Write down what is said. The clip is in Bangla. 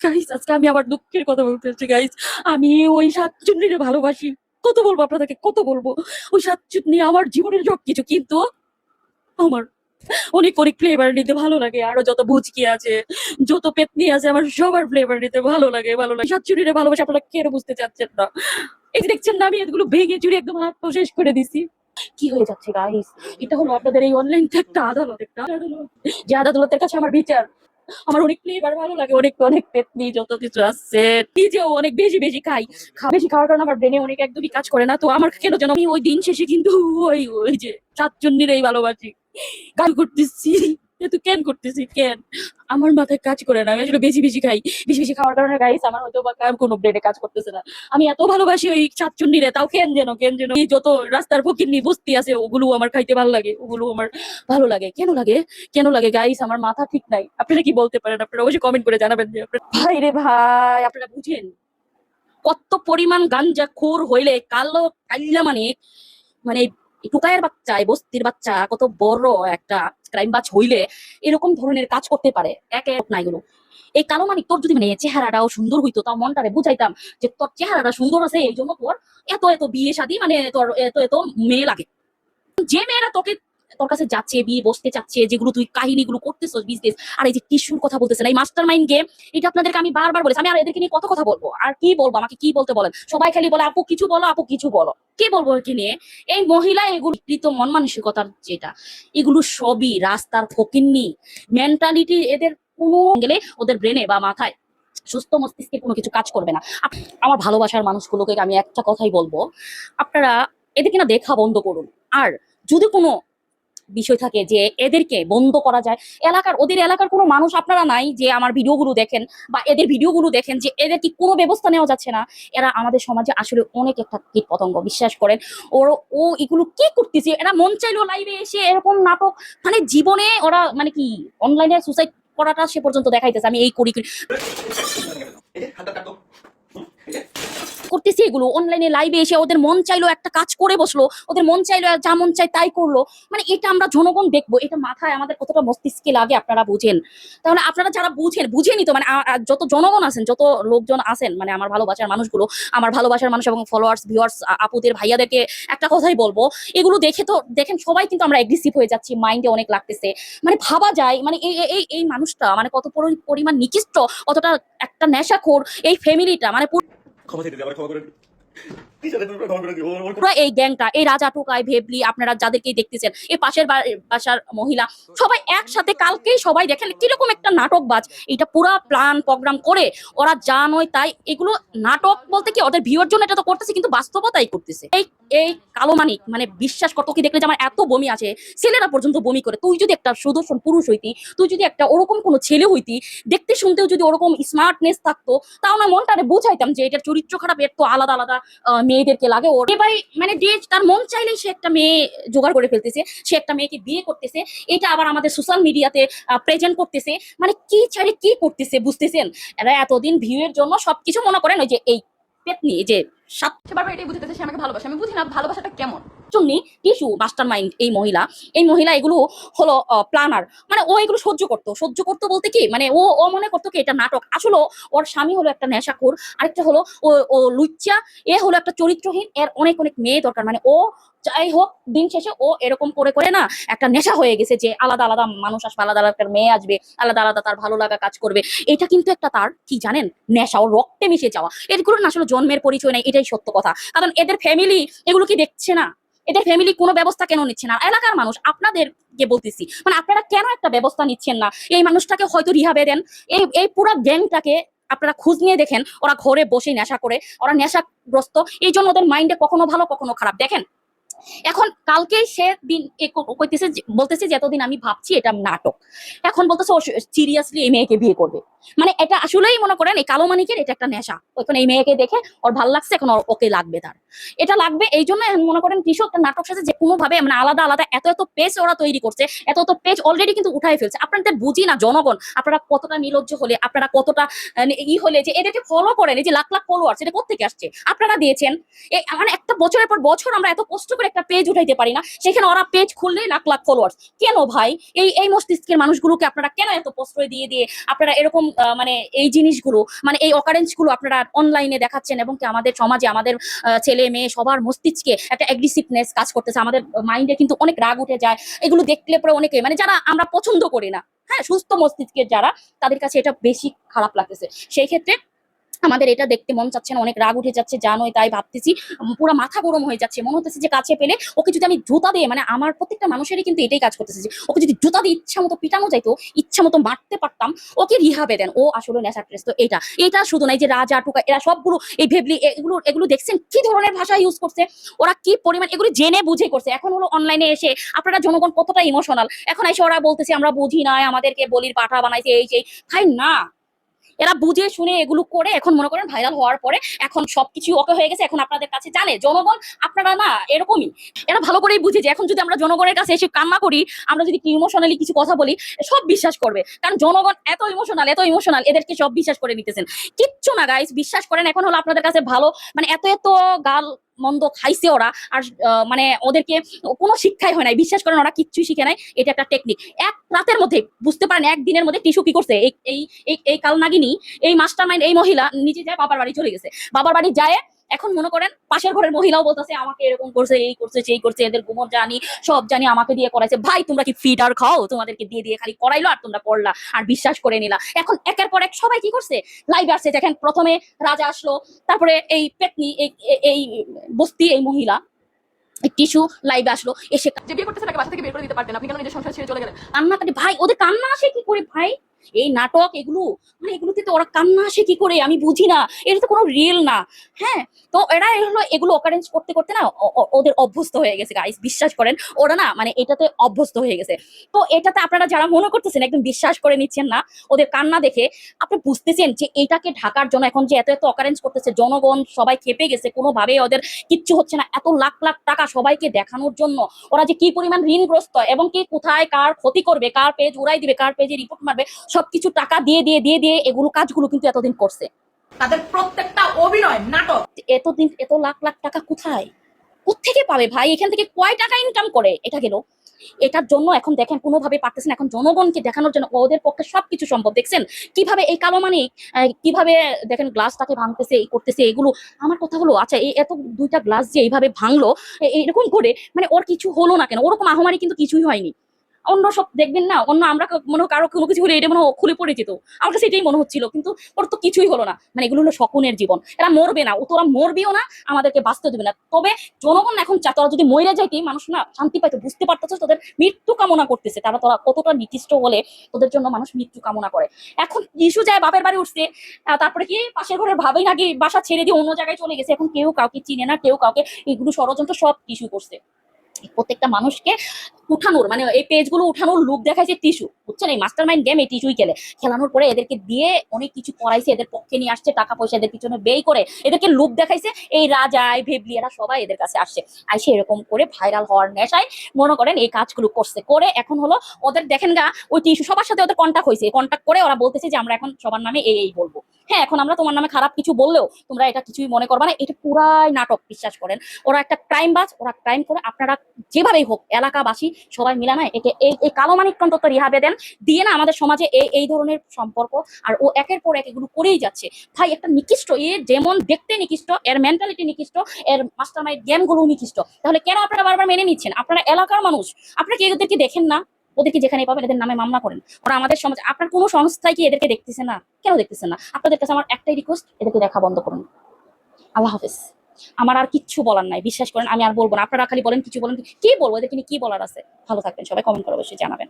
গাইস আজকে আমি আমার দুঃখের কথা বলতে চাচ্ছি গাইস আমি ওই সাতচুন্নিরে ভালোবাসি। কত বলব আপনাদেরকে? কত বলব? ওই সাতচুন্নি আমার জীবনের সব কিছু কিন্তু আমার অনেক অনেক ফ্লেভার নিতে ভালো লাগে। আরও যত ভুচকি আছে, যত পেতনি আছে, আমার সবার ফ্লেভার নিতে ভালো লাগে ভালো লাগে। সাত সাতচুন্নিরে ভালোবাসা আপনারা কেন বুঝতে চাচ্ছেন না? এই যে দেখছেন না, আমি এগুলো ভেঙে চুরি একদম হাত শেষ করে দিছি। কি হয়ে যাচ্ছে গাইস এটা হলো আপনাদের এই অনলাইন একটা আদালত, একটা যে আদালতের কাছে আমার বিচার আমার অনেক ফ্লেভার ভালো লাগে, অনেক অনেক পেতনি যত কিছু আছে। নিজেও অনেক বেশি বেশি খাই। বেশি খাওয়ার কারণে আমার ব্রেনে অনেক একদমই কাজ করে না। তো আমার কেন যেন আমি ওই দিন শেষে কিন্তু ওই ওই যে সাতজন্যের এই ভালোবাসি। গান করতেছি। এত করতেছি কেন আমার মাথায় কাজ করে না, আমি আসলে বেশি বেশি খাই। বেশি বেশি খাওয়ার কারণে গাইস আমার হয়তো বা কোনো ব্রেনে কাজ করতেছে না। আমি এত ভালোবাসি ওই চাঁদচুন্নি রে, তাও কেন যেন কেন যেন যত রাস্তার ফকিরনি বস্তি আছে, ওগুলো আমার খাইতে ভালো লাগে, ওগুলো আমার ভালো লাগে। কেন লাগে? কেন লাগে গাইস আমার মাথা ঠিক নাই। আপনারা কি বলতে পারেন? আপনারা অবশ্যই কমেন্ট করে জানাবেন যে ভাই রে ভাই, আপনারা বুঝেন? কত পরিমাণ গাঞ্জা খোর হইলে, কালো কাল্লা মানে মানে টুকায়ের বাচ্চা, এই বস্তির বাচ্চা কত বড় একটা ক্রাইম বাজ হইলে এরকম ধরনের কাজ করতে পারে। এক এক না এগুলো এই কালো মানিক, তোর যদি মানে চেহারাটাও সুন্দর হইতো, তাও মনটারে বুঝাইতাম যে তোর চেহারাটা সুন্দর আছে এই জন্য তোর এত এত বিয়ে শাদি মানে তোর এত এত মেয়ে লাগে। যে মেয়েরা তোকে তোর কাছে যাচ্ছে, বিয়ে বসতে চাচ্ছে, যেগুলো তুই কাহিনীগুলো করতেছস বিজনেস আর এই যে টিস্যুর কথা বলতেছেন, এই মাস্টার মাইন্ড গেম এটা আপনাদেরকে আমি বারবার বলেছি, আমি আর এদেরকে নিয়ে কত কথা বলব? আর কি বলব? আমাকে কি বলতে বলেন? সবাই খালি বলে, আপু, কিছু বলো, আপু, কিছু বলো। কি বলব একে নিয়ে? এই মহিলা এগুলো কৃত মন মানসিকতার যেটা, এগুলো সবই রাস্তার ফকিন্নি। মেন্টালিটি এদের কোনো গেলে ওদের ব্রেনে বা মাথায় সুস্থ মস্তিষ্কে কোনো কিছু কাজ করবে না। আমার ভালোবাসার মানুষগুলোকে আমি একটা কথাই বলব, আপনারা এদেরকে না দেখা বন্ধ করুন। আর যদি কোনো বিষয় থাকে যে এদেরকে বন্ধ করা যায়। এলাকার, ওদের এলাকার কোনো মানুষ আপনারা নাই যে আমার ভিডিওগুলো দেখেন বা এদের ভিডিওগুলো দেখেন যে এদের কি কোনো ব্যবস্থা নেওয়া যাচ্ছে না। এরা আমাদের সমাজে আসলে অনেক একটা কীট পতঙ্গ বিশ্বাস করেন। ওর, ও এগুলো কি করতেছে? এরা মন চাইলো লাইভে এসে এরকম নাটক মানে জীবনে ওরা মানে কি অনলাইনে সুসাইড করাটা সে পর্যন্ত দেখাইতেছে। আমি এই করি করতেছি এগুলো। অনলাইনে লাইভে এসে ওদের মন চাইলো একটা কাজ করে বসল, ওদের মন চাইলো যা মন চাই তাই করল। মানে এটা আমরা জনগণ দেখব, এটা মাথায় আমাদের কতটা মস্তিষ্কে লাগে আপনারা বুঝেন। তাহলে আপনারা যারা বুঝেন বুঝেনি তো মানে যত জনগণ আছেন, যত লোকজন আছেন মানে আমার ভালোবাসার মানুষগুলো, আমার ভালোবাসার মানুষ এবং ফলোয়ার্স ভিউয়ার্স আপুদের, ভাইয়াদেরকে একটা কথাই বলব, এগুলো দেখে তো, দেখেন সবাই কিন্তু আমরা এগ্রেসিভ হয়ে যাচ্ছি মাইন্ডে অনেক লাগতেছে। মানে ভাবা যায় মানে এই, এই- মানুষটা মানে কত পরি- পরিমাণ নিকৃষ্ট, কতটা একটা নেশাখোর, এই ফ্যামিলিটা মানে পুরো এই গ্যাংটা, এই রাজা টোকাই, ভেবলি, আপনারা যাদেরকে দেখতেছেন এই পাশের বাসার মহিলা, সবাই একসাথে কালকেই সবাই দেখেন, কীরকম একটা নাটক বাজ এটা পুরা প্ল্যান, প্রোগ্রাম করে, ওরা যা নয় তাই, এগুলো নাটক বলতে কি, ওদের ভিউর জন্য এটা তো করতেছে, কিন্তু বাস্তবতাই করতেছে। এই এই কালো মানিক মানে বিশ্বাস কর, তোকে দেখলে যে আমার এত বমি আছে, ছেলেরা পর্যন্ত বমি করে। তুই যদি একটা সুদর্শন পুরুষ হইতি, তুই যদি একটা ওরকম কোনো ছেলে হইতি, দেখতে শুনতেও যদি ওরকম স্মার্টনেস থাকতো তাও আমার মনটারে বুঝাইতাম যে এটার চরিত্র খারাপ, এর তো আলাদা আলাদা মেয়েদেরকে লাগে ওর। এবার মানে যে তার মন চাইলেই সে একটা মেয়ে জোগাড় করে ফেলতেছে, সে একটা মেয়েকে বিয়ে করতেছে, এটা আবার আমাদের সোশ্যাল মিডিয়াতে প্রেজেন্ট করতেছে মানে কি ছাড়ে কি করতেছে, বুঝতেছেন? এরা এতদিন ভিউ এর জন্য সবকিছু মনে করেন ওই যে এই পেতনি যে সাত সে বারবার এটাই বুঝতে সে আমাকে ভালোবাসে। আমি বুঝি না ভালোবাসাটা কেমন। চুন্নি টিসু মাস্টার মাইন্ড এই মহিলা এই মহিলা এগুলো হলো প্লানার মানে ও এগুলো সহ্য করতো। সহ্য করতো বলতে কি? মানে ও ও মনে করতো কি এটা নাটক। আসলে ওর স্বামী হলো একটা নেশাখোর। আরেকটা হলো ও ও লুচ্চা। এ হলো একটা চরিত্রহীন। এর অনেক অনেক মেয়ে দরকার। মানে ও যাই হোক, দিন শেষে ও এরকম করে করে না একটা নেশা হয়ে গেছে যে আলাদা আলাদা মানুষ আসবে, আলাদা আলাদা মেয়ে আসবে, আলাদা আলাদা তার ভালো লাগা কাজ করবে। এটা কিন্তু একটা তার, কি জানেন? নেশা। ও রক্তে মিশে যাওয়া। এগুলো না আসলে জন্মের পরিচয় নাই। এটাই সত্য কথা। কারণ এদের ফ্যামিলি এগুলো কি দেখছে না? এদের ফ্যামিলি কোনো ব্যবস্থা কেন নিচ্ছে না? এলাকার মানুষ, আপনাদেরকে বলতেছি মানে আপনারা কেন একটা ব্যবস্থা নিচ্ছেন না? এই মানুষটাকে হয়তো রিহাবে দেন। এই এই পুরো গ্যাংটাকে আপনারা খোঁজ নিয়ে দেখেন, ওরা ঘরে বসে নেশা করে, ওরা নেশাগ্রস্ত। এই জন্য ওদের মাইন্ডে কখনো ভালো, কখনো খারাপ। দেখেন, এখন কালকেই সে দিন কইতেছে বলতেছে যে, এতদিন আমি ভাবছি এটা নাটক। এখন বলতেছে সিরিয়াসলি এই মেয়েকে বিয়ে করবে। মানে এটা আসলেই মনে করেন এই কালো মানিকের এটা একটা নেশা। এখন এই মেয়েকে দেখে ওর ভালো লাগছে, এখন ওর ওকে লাগবে তার। এটা লাগবে এই জন্য মনে করেন কৃষক নাটক সাথে যে কোনো ভাবে মানে আলাদা আলাদা এত এত পেজ ওরা তৈরি করছে, এত এত পেজ অলরেডি কিন্তু উঠাই ফেলছে। আপনাদের বুঝি না জনগণ, আপনারা কতটা নির্লজ্জ হলে, আপনারা কতটা ই হলে যে এদেরকে ফলো করেন, এই যে লাখ লাখ ফলোয়ার্স এটা কোথেকে আসছে? আপনারা দিয়েছেন। এই মানে একটা বছরের পর বছর আমরা এত কষ্ট করে একটা পেজ উঠাইতে পারি না, সেখানে ওরা পেজ খুললেই লাখ লাখ ফলোয়ার্স কেন ভাই? এই এই মস্তিষ্কের মানুষগুলোকে আপনারা কেন এত প্রশ্রয় দিয়ে দিয়ে আপনারা এরকম মানে এই জিনিসগুলো মানে এই অকারেন্সগুলো আপনারা অনলাইনে দেখাচ্ছেন এবং কি আমাদের সমাজে আমাদের ছেলে মেয়ে সবার মস্তিষ্কে একটা অ্যাগ্রেসিভনেস কাজ করতেছে। আমাদের মাইন্ডে কিন্তু অনেক রাগ উঠে যায়। এগুলো দেখলে পরে অনেকে মানে যারা আমরা পছন্দ করি না হ্যাঁ সুস্থ মস্তিষ্কের যারা, তাদের কাছে এটা বেশি খারাপ লাগতেছে। সেই ক্ষেত্রে আমাদের এটা দেখতে মন চাচ্ছে না, অনেক রাগ উঠে যাচ্ছে জানোই তাই ভাবতেছি পুরো মাথা গরম হয়ে যাচ্ছে, মনে হতেছে যে কাছে পেলে ওকে যদি আমি জুতা দিয়ে মানে আমার প্রত্যেকটা মানুষেরই কিন্তু এটাই কাজ করতেছে যে, ওকে যদি জুতা দিয়ে ইচ্ছা মতো পিটানো যাইতো, ইচ্ছা মতো মারতে পারতাম, ওকে রিহাবে দেন। ও আসলে নেশা ট্রেস তো এটা এটা শুধু নাই যে রাজা, টুকা, এরা সবগুলো, এই ভেবলি এগুলো এগুলো দেখছেন কি ধরনের ভাষা ইউজ করছে? ওরা কি পরিমাণ, এগুলো জেনে বুঝে করছে। এখন হলো অনলাইনে এসে আপনারা জনগণ কতটা ইমোশনাল এখন এসে ওরা বলতেছে, আমরা বুঝি নাই, আমাদেরকে বলির পাঠা বানাইছে, এই সেই। ভাই, না। এরা বুঝে শুনে এগুলো করে এখন মনে করেন ভাইরাল হওয়ার পরে এখন সবকিছু ওকে হয়ে গেছে, এখন আপনাদের কাছে জানে। জনগণ আপনারা না এরকমই। এরা ভালো করেই বুঝে যে এখন যদি আমরা জনগণের কাছে এসে কান্না করি, আমরা যদি ইমোশনালি কিছু কথা বলি, সব বিশ্বাস করবে। কারণ জনগণ এত ইমোশনাল এত ইমোশনাল এদেরকে সব বিশ্বাস করে নিতেছেন। কিচ্ছু না গাইস বিশ্বাস করেন, এখন হলো আপনাদের কাছে ভালো। মানে এত এত গাল মন্দ খাইছে ওরা, আর মানে ওদেরকে কোনো শিক্ষাই হয় নাই। বিশ্বাস করেন, ওরা কিচ্ছুই শিখে নাই। এটা একটা টেকনিক এক রাতের মধ্যে, বুঝতে পারেন একদিনের মধ্যে টিসু কি করছে? এই এই, এই- এই কালনাগিনী, এই মাস্টার মাইন্ড এই মহিলা নিজে যায় বাবার বাড়ি চলে গেছে। বাবার বাড়ি যায় এখন মনে করেন পাশের ঘরের মহিলাও বলতেছে আমাকে এরকম করছে এই করছে সেই করছে এদের গুমর জানি সব জানি আমাকে দিয়ে করাইছে। ভাই তোমরা কি ফিডার খাও? তোমাদেরকে দিয়ে দিয়ে খালি করাইলো আর তোমরা করলা আর বিশ্বাস করে নিলা। এখন একের পর এক সবাই কি করছে? লাইভ আসছে দেখেন প্রথমে রাজা আসলো তারপরে এই পেতনি এই এই- এই বস্তি এই মহিলা টিস্যু লাইভ আসলো এসে যে বিয়ে করতেছে তাকে বাসা থেকে বের করে দিতে পারতেন আপনি কেন নিজের সংসার ছেড়ে চলে গেলেন? কান্না ভাই ওদের কান্না আসে কি করে ভাই? এই নাটক এগুলো মানে এগুলোতে তো ওরা কান্না আসে কি করে? আমি বুঝি না। এটা তো কোনো রিয়েল না। হ্যাঁ তো এরা হলো এগুলো অকারেন্স করতে করতে না ওদের অভ্যস্ত হয়ে গেছে গাইস বিশ্বাস করেন। ওরা না মানে এটাতে অভ্যস্ত হয়ে গেছে। তো এটাতে আপনারা যারা মনে করতেছেন, একদম বিশ্বাস করে নিচ্ছেন না, ওদের কান্না দেখে আপনি বুঝতেছেন যে এটাকে ঢাকার জন্য এখন যে এত এত অকারেন্স করতেছে, জনগণ সবাই খেপে গেছে, কোনোভাবে ওদের কিচ্ছু হচ্ছে না। এত লাখ লাখ টাকা সবাইকে দেখানোর জন্য ওরা যে কি পরিমাণ ঋণগ্রস্ত এবং কি কোথায় কার ক্ষতি করবে, কার পেজ উড়াই দিবে, কার পেজে রিপোর্ট মারবে সবকিছু টাকা দিয়ে দিয়ে দিয়ে দিয়ে এগুলো কাজগুলো কিন্তু এতদিন করছে। তাদের প্রত্যেকটা অভিনয় নাটক। এতদিন এত লাখ লাখ টাকা কোথায়? কোথেকে পাবে ভাই? এখান থেকে কয় টাকা ইনকাম করে? এটা গেল। এটার জন্য এখন দেখেন কোনোভাবে পারতেছেন এখন জনগণকে দেখানোর জন্য ওদের পক্ষে সবকিছু সম্ভব। দেখছেন? কীভাবে এই কালো মানে কীভাবে দেখেন গ্লাসটাকে ভাঙতেছে এই করতেছে এগুলো। আমার কথা হলো আচ্ছা এই এত দুইটা গ্লাস যে এইভাবে ভাঙলো এরকম করে মানে ওর কিছু হলো না কেন? ওরকম আহমারি কিন্তু কিছুই হয়নি। অন্য সব দেখবেন না, অন্য আমরা মনে হয় কারও কোনো কিছু হলে এটা মনে হয় খুলে পড়ে যেত আমার কাছে এটাই মনে হচ্ছিল, কিন্তু ওর তো কিছুই হলো না। মানে এগুলো হলো শকুনের জীবন। এরা মরবে না, ও তোরা মরবেও না, আমাদেরকে বাঁচতে দেবে না। তবে জনগণ এখন চা তোরা যদি মরে যাইতে, মানুষ না শান্তি পাইতো, বুঝতে পারতেছে তোদের মৃত্যু কামনা করতেছে। তারা তোরা কতটা নিকৃষ্ট হলে তোদের জন্য মানুষ মৃত্যু কামনা করে। এখন ইস্যু যায় বাপের বাড়ি উঠছে তারপরে কি পাশের ঘরের ভাবেই নাকি বাসা ছেড়ে দিয়ে অন্য জায়গায় চলে গেছে। এখন কেউ কাউকে চিনে না, কেউ কাউকে এগুলো ষড়যন্ত্র সব টিস্যু করছে। প্রত্যেকটা মানুষকে উঠানোর মানে এই পেজগুলো উঠানোর লুক দেখাইছে টিস্যু বুঝছেন? এই মাস্টার মাইন্ড গেম এই টিস্যুই খেলে। খেলানোর পরে এদেরকে দিয়ে অনেক কিছু করাইছে এদের পক্ষে নিয়ে আসছে, টাকা পয়সা এদের পিছনে ব্যয় করে এদেরকে লুক দেখাইছে, এই রাজা, এই ভেবলি, এরা সবাই এদের কাছে আসছে। আসে এরকম করে ভাইরাল হওয়ার নেশায় মনে করেন এই কাজগুলো করছে। করে এখন হলো ওদের দেখেন গা, ওই টিস্যু সবার সাথে ওদের কন্ট্যাক্ট হয়েছে। কন্ট্যাক্ট করে ওরা বলতেছে যে আমরা এখন সবার নামে এই এই বলব। হ্যাঁ এখন আমরা তোমার নামে খারাপ কিছু বললেও তোমরা এটা কিছুই মনে করবা না। এটা পুরাই নাটক, বিশ্বাস করেন। ওরা একটা ক্রাইম বাজ, ওরা ক্রাইম করে, আপনারা যেভাবেই হোক, এলাকাবাসী সবাই মিলা না, একে এই এই কালো মানিক অন্তত রিহাবে দেন। দিয়ে না আমাদের সমাজে এই এই ধরনের সম্পর্ক, আর ও একের পর এক এগুলো করেই যাচ্ছে। ভাই, একটা নিকৃষ্ট, এ যেমন দেখতে নিকৃষ্ট, এর মেন্টালিটি নিকৃষ্ট, এর মাস্টার মাইন্ড গেমগুলো নিকৃষ্ট। তাহলে কেন আপনারা বারবার মেনে নিচ্ছেন? আপনারা এলাকার মানুষ। আপনারা কি এদেরকে দেখেন না? ওদেরকে যেখানে পাবেন, এদের নামে মামলা করেন? ওরা আমাদের সমাজ, আপনার কোনো সংস্থায় কি এদেরকে দেখতেছে না? কেন দেখতেছে না? আপনাদের কাছে আমার একটাই রিকোয়েস্ট এদেরকে দেখা বন্ধ করুন। আল্লাহ হাফেজ। আমার আর কিচ্ছু বলার নাই, বিশ্বাস করেন, আমি আর বলব না। আপনারা খালি বলেন, কিছু বলেন, কি বলব? এদেরকে কি বলার আছে? ভালো থাকবেন, সবাই কমেন্ট করে অবশ্যই জানাবেন।